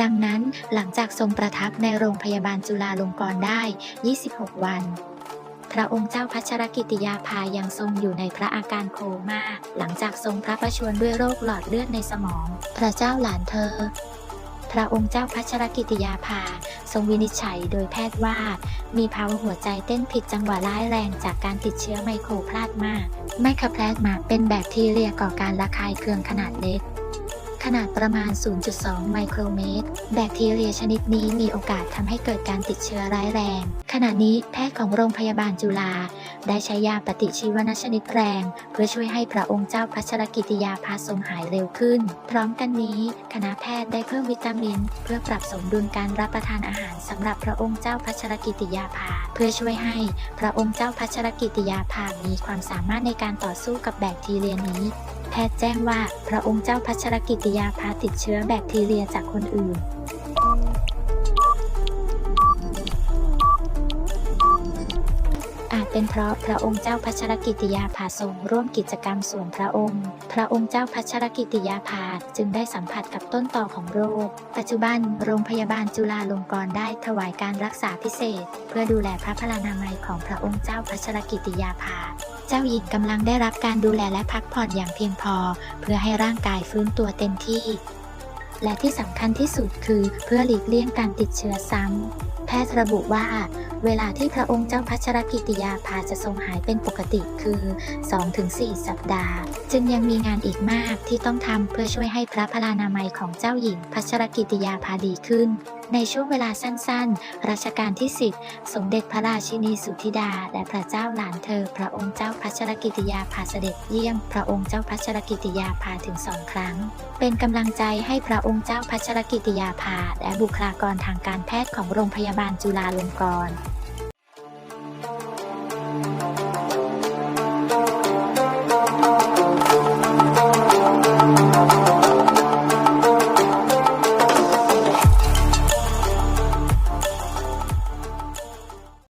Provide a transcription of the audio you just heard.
ดังนั้นหลังจากทรงประทับในโรงพยาบาลจุฬาลงกรณ์ได้ 26 วัน พระองค์เจ้าพัชรกิติยาภายังทรงอยู่ในพระอาการโคม่าหลังจากทรงพระประชวรด้วยโรคหลอดเลือดในสมอง พระเจ้าหลานเธอ พระองค์เจ้าพัชรกิติยาภาทรงวินิจฉัยโดยแพทย์ว่า มีภาวะหัวใจเต้นผิดจังหวะร้ายแรงจากการติดเชื้อไมโครพลาสมาไมโครพลาสมาเป็นแบคทีเรียก่อการระคายเคืองขนาดเล็ก ขนาดประมาณ 0.2 ไมโครเมตร แบคทีเรียชนิดนี้มีโอกาสทำให้เกิดการติดเชื้อร้ายแรง ขณะนี้แพทย์ของโรงพยาบาลจุฬาได้ใช้ยาปฏิชีวนะชนิดแรง เพื่อช่วยให้พระองค์เจ้าพัชรกิติยาภาทรงหายเร็วขึ้น พร้อมกันนี้คณะแพทย์ได้เพิ่มวิตามิน เพื่อปรับสมดุลการรับประทานอาหารสำหรับพระองค์เจ้าพัชรกิติยาภา เพื่อช่วยให้พระองค์เจ้าพัชรกิติยาภามีความสามารถในการต่อสู้กับแบคทีเรียนี้ แพทย์แจ้งว่าพระองค์เจ้าพัชรกิติยาภาติดเชื้อแบคทีเรียจากคนอื่น อาจเป็นเพราะพระองค์เจ้าพัชรกิติยาภาทรงร่วมกิจกรรมส่วนพระองค์ พระองค์เจ้าพัชรกิติยาภาจึงได้สัมผัสกับต้นต่อของโรค ปัจจุบันโรงพยาบาลจุฬาลงกรณ์ได้ถวายการรักษาพิเศษ เพื่อดูแลพระพลานามัยของพระองค์เจ้าพัชรกิติยาภา เจ้าหญิงกำลังได้รับการดูแลและพักผ่อนอย่างเพียงพอ เพื่อให้ร่างกายฟื้นตัวเต็มที่ และที่สำคัญที่สุดคือเพื่อหลีกเลี่ยงการติดเชื้อซ้ำ แพทย์ระบุว่า เวลาที่พระองค์เจ้าพัชรกิติยาภาจะทรงหายเป็นปกติคือ 2-4 สัปดาห์ จึงยังมีงานอีกมากที่ต้องทำเพื่อช่วยให้พระพลานามัยของเจ้าหญิงพัชรกิติยาภาดีขึ้น ในช่วงเวลาสั้นๆ รัชกาลที่ 10 สมเด็จพระราชินีสุธิดา และพระเจ้าหลานเธอ พระองค์เจ้าพัชรกิติยาพาเสด็จเยี่ยม พระองค์เจ้าพัชรกิติยาพาถึงสองครั้ง เป็นกำลังใจให้พระองค์เจ้าพัชรกิติยาพาและบุคลากรทางการแพทย์ของโรงพยาบาลจุฬาลงกรณ์